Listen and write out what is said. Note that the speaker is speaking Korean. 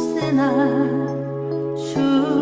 없으나 주